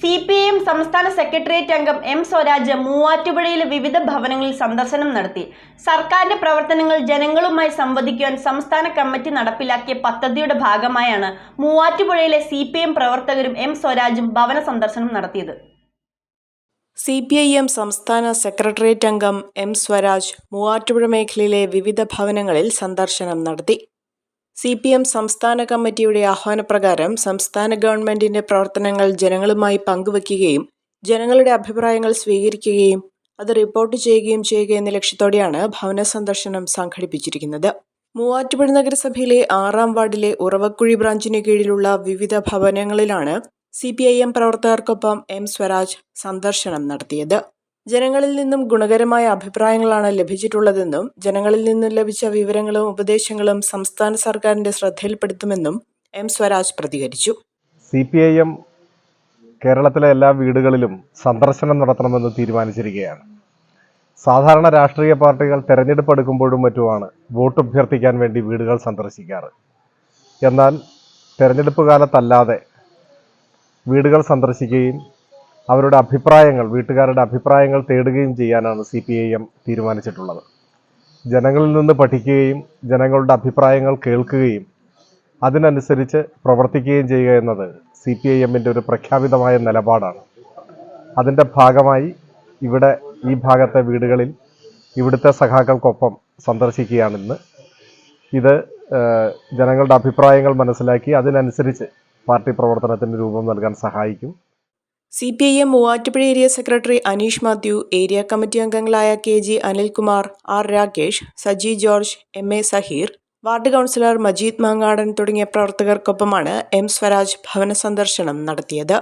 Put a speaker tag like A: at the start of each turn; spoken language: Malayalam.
A: സി പി ഐ എം സംസ്ഥാന സെക്രട്ടേറിയറ്റ് അംഗം എം സ്വരാജ് മൂവാറ്റുപുഴയിലെ വിവിധ ഭവനങ്ങളിൽ സന്ദർശനം നടത്തി. സർക്കാരിന്റെ പ്രവർത്തനങ്ങൾ ജനങ്ങളുമായി സംവദിക്കുവാൻ സംസ്ഥാന കമ്മിറ്റി നടപ്പിലാക്കിയ പദ്ധതിയുടെ ഭാഗമായാണ് മൂവാറ്റുപുഴയിലെ സി പ്രവർത്തകരും എം സ്വരാജും ഭവന സന്ദർശനം നടത്തിയത്.
B: സി പി ഐ എം സംസ്ഥാന സെക്രട്ടേറിയറ്റ് അംഗം എം സ്വരാജ് മൂവാറ്റുപുഴ മേഖലയിലെ വിവിധ ഭവനങ്ങളിൽ സന്ദർശനം നടത്തി. സി പി എം സംസ്ഥാന കമ്മിറ്റിയുടെ ആഹ്വാനപ്രകാരം സംസ്ഥാന ഗവൺമെന്റിന്റെ പ്രവർത്തനങ്ങൾ ജനങ്ങളുമായി പങ്കുവയ്ക്കുകയും ജനങ്ങളുടെ അഭിപ്രായങ്ങൾ സ്വീകരിക്കുകയും അത് റിപ്പോർട്ട് ചെയ്യുകയും ചെയ്യുക എന്ന ലക്ഷ്യത്തോടെയാണ് ഭവന സന്ദർശനം സംഘടിപ്പിച്ചിരിക്കുന്നത്. മൂവാറ്റുപുഴ നഗരസഭയിലെ ആറാം വാർഡിലെ ഉറവക്കുഴി ബ്രാഞ്ചിന് കീഴിലുള്ള വിവിധ ഭവനങ്ങളിലാണ് സി പി ഐ എം പ്രവർത്തകർക്കൊപ്പം എം സ്വരാജ് സന്ദർശനം നടത്തിയത്. ജനങ്ങളിൽ നിന്നും ഗുണകരമായ അഭിപ്രായങ്ങളാണ് ലഭിച്ചിട്ടുള്ളതെന്നും ജനങ്ങളിൽ നിന്നും ലഭിച്ച വിവരങ്ങളും ഉപദേശങ്ങളും സംസ്ഥാന സർക്കാരിന്റെ ശ്രദ്ധയിൽപ്പെടുത്തുമെന്നും എം സ്വരാജ് പ്രതികരിച്ചു.
C: സി പി ഐ എം കേരളത്തിലെ എല്ലാ വീടുകളിലും സന്ദർശനം നടത്തണമെന്ന് തീരുമാനിച്ചിരിക്കുകയാണ്. സാധാരണ രാഷ്ട്രീയ പാർട്ടികൾ തെരഞ്ഞെടുപ്പ് എടുക്കുമ്പോഴും മറ്റുമാണ് വോട്ട് അഭ്യർത്ഥിക്കാൻ വേണ്ടി വീടുകൾ സന്ദർശിക്കാറ്. എന്നാൽ തെരഞ്ഞെടുപ്പ് കാലത്തല്ലാതെ വീടുകൾ സന്ദർശിക്കുകയും അവരുടെ അഭിപ്രായങ്ങൾ വീട്ടുകാരുടെ അഭിപ്രായങ്ങൾ തേടുകയും ചെയ്യാനാണ് സി പി ഐ എം തീരുമാനിച്ചിട്ടുള്ളത്. ജനങ്ങളിൽ നിന്ന് പഠിക്കുകയും ജനങ്ങളുടെ അഭിപ്രായങ്ങൾ കേൾക്കുകയും അതിനനുസരിച്ച് പ്രവർത്തിക്കുകയും ചെയ്യുക എന്നത് സി പി ഐ എമ്മിന്റെ ഒരു പ്രഖ്യാപിതമായ നിലപാടാണ്. അതിന്റെ ഭാഗമായി ഇവിടെ ഈ ഭാഗത്തെ വീടുകളിൽ ഇവിടുത്തെ സഖാക്കൾക്കൊപ്പം സന്ദർശിക്കുകയാണിന്ന്. ഇത് ജനങ്ങളുടെ അഭിപ്രായങ്ങൾ മനസ്സിലാക്കി അതിനനുസരിച്ച് പാർട്ടി പ്രവർത്തനത്തിന് രൂപം നൽകാൻ സഹായിക്കും.
B: C P I M Muvattupuzha area secretary Aneesh Mathew area committee അംഗങ്ങളായ K G Anilkumar R Rakesh Saji George M A Saheer ward councillor Majeed Mangadan തുടങ്ങിയ പ്രവർത്തകർക്കൊപ്പമാണ് എം സ്വരാജ് ഭവന സന്ദർശനം നടത്തിയത്.